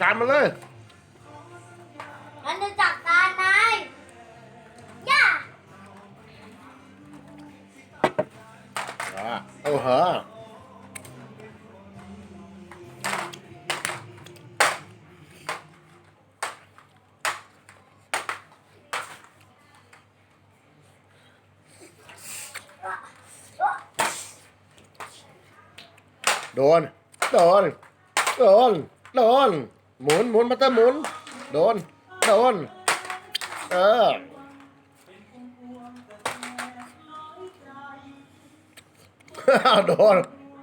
การมันเลยงั้นจะจัดการนายย่าอ่าโอ้โหโดน โดน โดน โดน หมุนหมุนมาเตอร์หมุน โดน โดน เออ โดน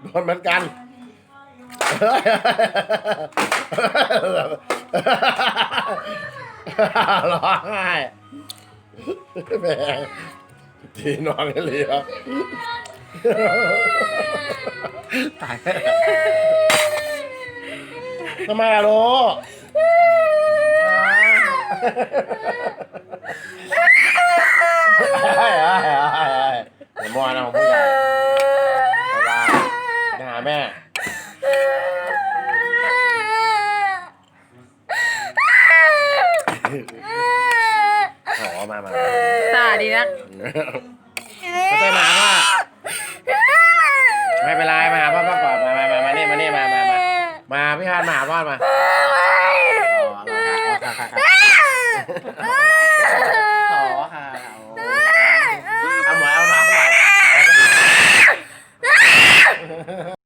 โดนเหมือนกัน ร้องไห้แม่ทีนอนกันเลยครับตาย ทำไมอะลูกเฮ้ยเฮ้ยเฮ้ยเฮ้ยเดี๋ยวมัวนะของผู้ใหญ่เวลาไปหาแม่โอ้มามาสาดีนักก็ไปมาพ่อไม่เป็นไร มาพี่ฮานมาหาพ่อมา